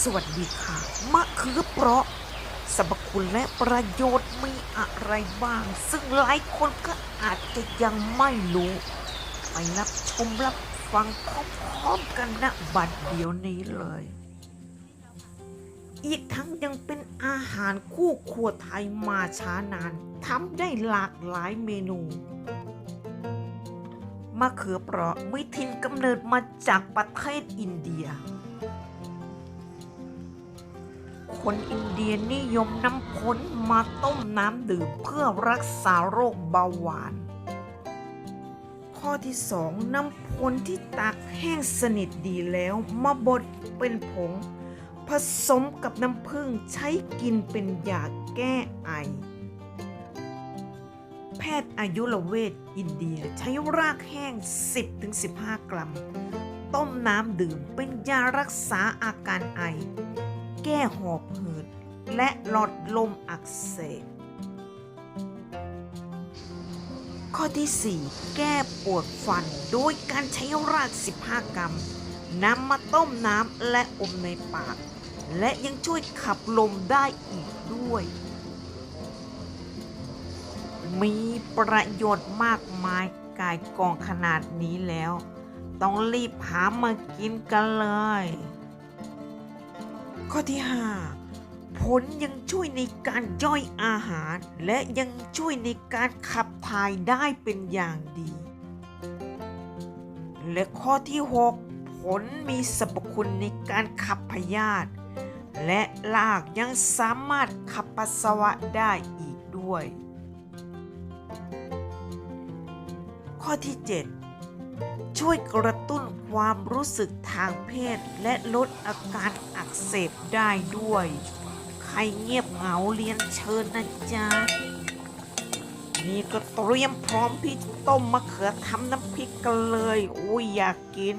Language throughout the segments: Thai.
สวัสดีค่ะ มะเขือเปราะสรรพคุณและประโยชน์มีอะไรบ้าง ซึ่งหลายคนก็อาจจะยังไม่รู้ ไปรับชมรับฟังพร้อมๆกันณบัดเดียวนี้เลย อีกทั้งยังเป็นอาหารคู่ครัวไทยมาช้านานทำได้หลากหลายเมนูมะเขือเปราะมีถิ่นกำเนิดมาจากประเทศอินเดีย คนอินเดียนิยมน้ำผลมาต้มน้ำดื่มเพื่อรักษาโรคเบาหวาน ข้อที่สองนำผลที่ตากแห้งสนิทดีแล้ว มาบดเป็นผง ผสมกับน้ำผึ้งใช้กินเป็นยาแก้ไอ แพทย์อายุรเวทอินเดียใช้รากแห้ง 10-15 กรัม ต้มน้ำดื่มเป็นยารักษาอาการไอ แก้หอบหืดและหลอดลมอักเสบ ข้อที่ 4 แก้ปวดฟันโดยการใช้ราก 15 กรัมนำมาต้มน้ำและอมในปาก และยังช่วยขับลมได้อีกด้วย มีประโยชน์มากมายกายกองขนาดนี้แล้ว ต้องรีบหามากินกันเลย ข้อที่ 5 ผลยังช่วยในการย่อยอาหาร และยังช่วยในการขับถ่ายได้เป็นอย่างดี และข้อที่ 6 ผลมีสรรพคุณในการขับพยาธิและลากยังสามารถขับปัสสาวะได้อีกด้วย ข้อที่ 7 ช่วยกระตุ้นความรู้สึกทางเพศ และลดอาการอักเสบได้ด้วย ใครเงียบเหงาเรียนเชิญนะจ๊ะ นี่ก็เตรียมพร้อมที่จะต้มมะเขือทำน้ำพริกกันเลย อุ้ยอยากกิน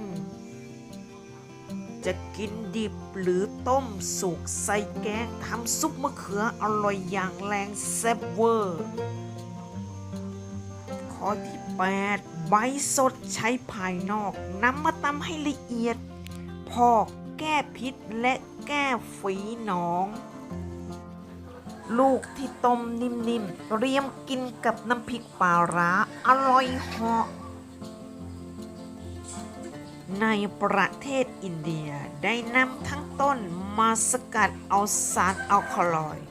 จะกินดิบหรือต้มสุกใส่แกงทำซุปมะเขืออร่อยอย่างแรงแซ่บเวอร์ ข้อที่ 8 ใบสดใช้ภายนอกนำมาตำให้ละเอียด พอกแก้พิษและแก้ฝีหนอง ลูกที่ต้มนิ่มๆเตรียมกินกับน้ำพริกปลาร้าอร่อยเหาะในประเทศอินเดียได้นำทั้งต้นมาสกัดเอาสารแอลคาลอยด์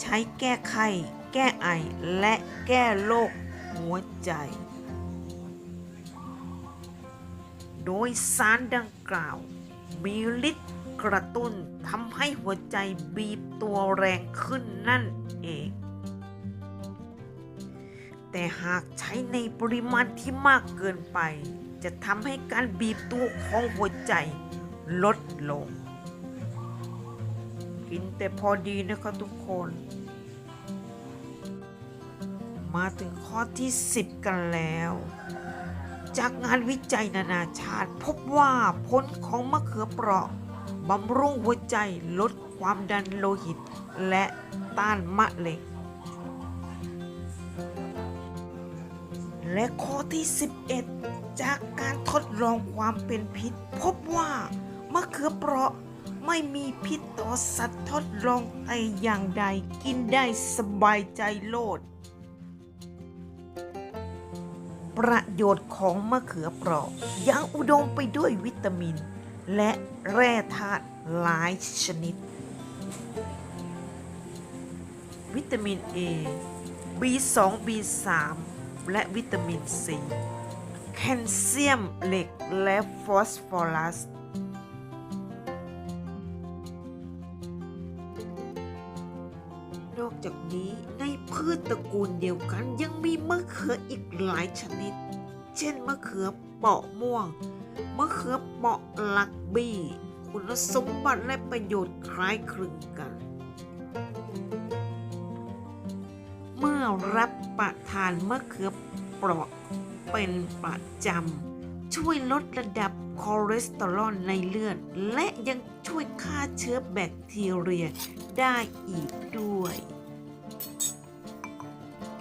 ใช้แก้ไข้แก้ไอ และแก้โรค หัวใจ โดยสารดังกล่าว มีฤทธิ์กระตุ้นทำให้หัวใจบีบตัวแรงขึ้นนั่นเอง แต่หากใช้ในปริมาณที่มากเกินไป จะทำให้การบีบตัวของหัวใจลดลง กินแต่พอดีนะครับทุกคน มาถึงข้อที่ 10 กันแล้ว จากงานวิจัยนานาชาติพบว่าผลของมะเขือเปราะบำรุงหัวใจลดความดันโลหิต และต้านมะเร็งและข้อที่ 11 จากการทดลองความเป็นพิษ พบว่ามะเขือเปราะไม่มีพิษต่อสัตว์ทดลองแต่อย่างใดกินได้สบายใจโลด ประโยชน์ของมะเขือเปราะยังอุดมไปด้วยวิตามิน และแร่ธาตุหลายชนิด วิตามิน A B2 B3 และวิตามิน C แคลเซียมเหล็กและฟอสฟอรัส นอกจากนี้ในพืชตระกูลเดียวกันยังมีมะเขืออีกหลายชนิด เช่นมะเขือเปาะม่วง มะเขือเปาะลักบี้ คุณสมบัติและประโยชน์คล้ายคลึงกัน เมื่อรับประทานมะเขือเปราะเป็นประจำ ช่วยลดระดับคอเลสเตอรอลในเลือด และยังช่วยฆ่าเชื้อแบคทีเรียได้อีกด้วย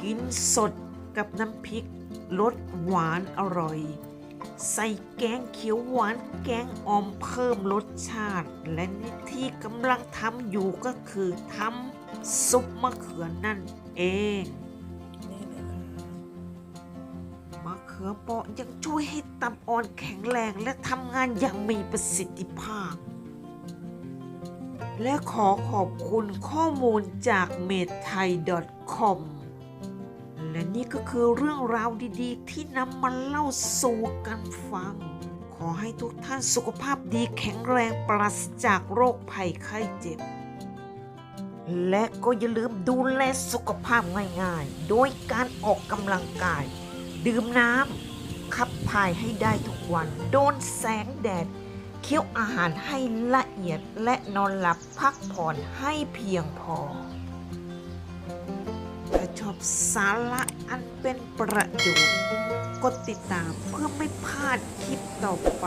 กินสดกับน้ำพริกรสหวานอร่อย ใส่แกงเขียวหวานแกงออมเพิ่มรสชาติ และนี่ที่กำลังทำอยู่ก็คือทำซุปมะเขือนั่นเอง ขือเปาะยังช่วยให้ตับอ่อนแข็งแรงและทำงานอย่างมีประสิทธิภาพ และขอขอบคุณข้อมูลจาก m e t h a i c o m และนี่ก็คือเรื่องราวดีๆ ที่นำมาเล่าสู่กันฟัง ขอให้ทุกท่านสุขภาพดีแข็งแรงปราศจากโรคภัยไข้เจ็บ และก็อย่าลืมดูแลสุขภาพง่ายๆ โดยการออกกำลังกาย ดื่มน้ำขับถ่ายให้ได้ทุกวัน โดนแสงแดด เคี้ยวอาหารให้ละเอียดและนอนหลับพักผ่อนให้เพียงพอ ถ้าชอบสาระอันเป็นประโยชน์กดติดตามเพื่อไม่พลาดคลิปต่อไป